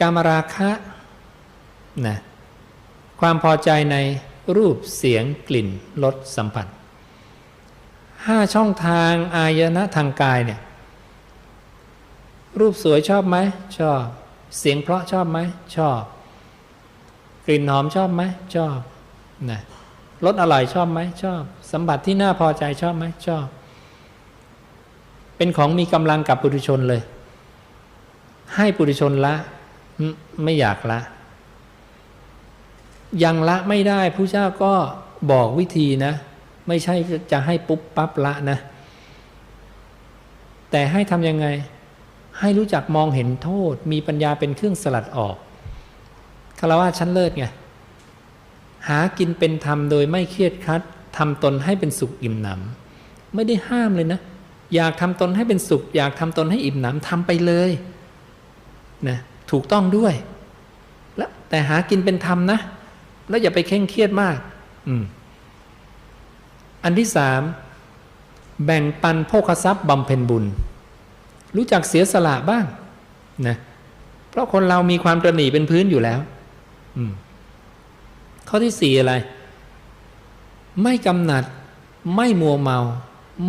กามราคะนะความพอใจในรูปเสียงกลิ่นรสสัมผัสห้าช่องทางอายนะทางกายเนี่ยรูปสวยชอบไหมชอบ เสียงเพราะชอบไหมชอบ กลิ่นหอมชอบไหมชอบนะรสอร่อยชอบไหมชอบสัมผัสที่น่าพอใจชอบไหมชอบ เป็นของมีกำลังกับปุถุชนเลย ให้ปุถุชนละ ไม่อยากละ ยังละไม่ได้ผู้เจ้าก็บอกวิธีนะ ไม่ใช่จะให้ปุ๊บปั๊บละนะ แต่ให้ทำยังไง ให้รู้จักมองเห็นโทษ มีปัญญาเป็นเครื่องสลัดออกคารวะชั้นเลิศไงหากินเป็นธรรมโดยไม่เครียดครัดทำตนให้เป็นสุขอิ่มหนำไม่ได้ห้ามเลยนะ อยากทำตนให้เป็นสุข อยากทำตนให้อิ่มหนำทำไปเลยนะ ถูกต้องด้วย แล้วแต่หากินเป็นธรรมนะ แล้วอย่าไปเคร่งเครียดมาก อืม อันที่สามแบ่งปันโภคทรัพย์บำเพ็ญบุญ รู้จักเสียสละบ้างนะเพราะคนเรามีความตระหนี่เป็นพื้นอยู่แล้ว อืม ข้อที่สี่อะไร ไม่กำหนัด ไม่มัวเมา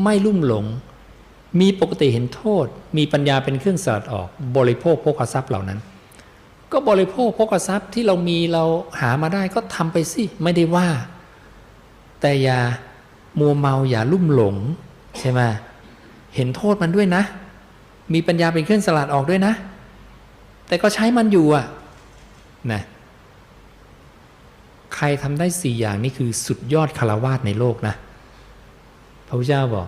ไม่ลุ่มหลง มีปกติเห็นโทษ มีปัญญาเป็นเครื่องสลัดออก บริโภคโภคทรัพย์เหล่านั้น ก็บริโภคโภคทรัพย์ที่เรามีเราหามาได้ก็ทำไปสิไม่ได้ว่า แต่อย่ามัวเมาอย่าลุ่มหลงใช่ไหมเห็นโทษมันด้วยนะ มีปัญญาเป็นเครื่องสลัดออกด้วยนะ แต่ก็ใช้มันอยู่อะนะใครทำได้สี่อย่างนี่คือสุดยอดคารวาสในโลกนะพระพุทธเจ้าบอก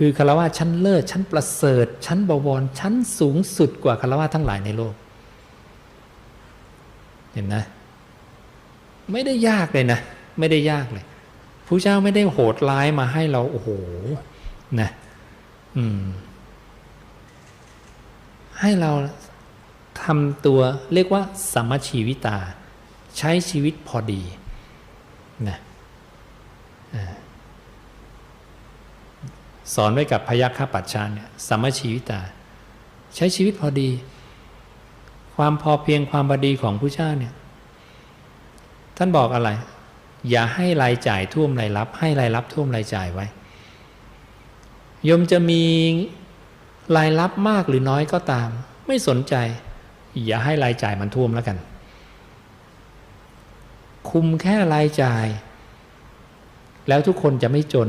คือคารวะชั้นเลิศชั้นประเสริฐ ชั้นบวรชั้นสูงสุดกว่าคารวะทั้งหลายในโลก เห็นนะไม่ได้ยากเลยนะ ไม่ได้ยากเลยพระเจ้าไม่ได้โหดร้ายมาให้เราโอ้โหนะอืม ให้เราทำตัวเรียกว่าสัมมชีวิตา ใช้ชีวิตพอดีนะอ่า สอนไว้กับพยัคฆปัจชานเนี่ยสัมมชีวิตา ใช้ชีวิตพอดี ความพอเพียงความพอดีของผู้เจ้าเนี่ยท่านบอกอะไร อย่าให้รายจ่ายท่วมรายรับ ให้รายรับท่วมรายจ่ายไว้ยมจะมีรายรับมากหรือน้อยก็ตาม ไม่สนใจ อย่าให้รายจ่ายมันท่วมแล้วกัน คุมแค่รายจ่าย แล้วทุกคนจะไม่จน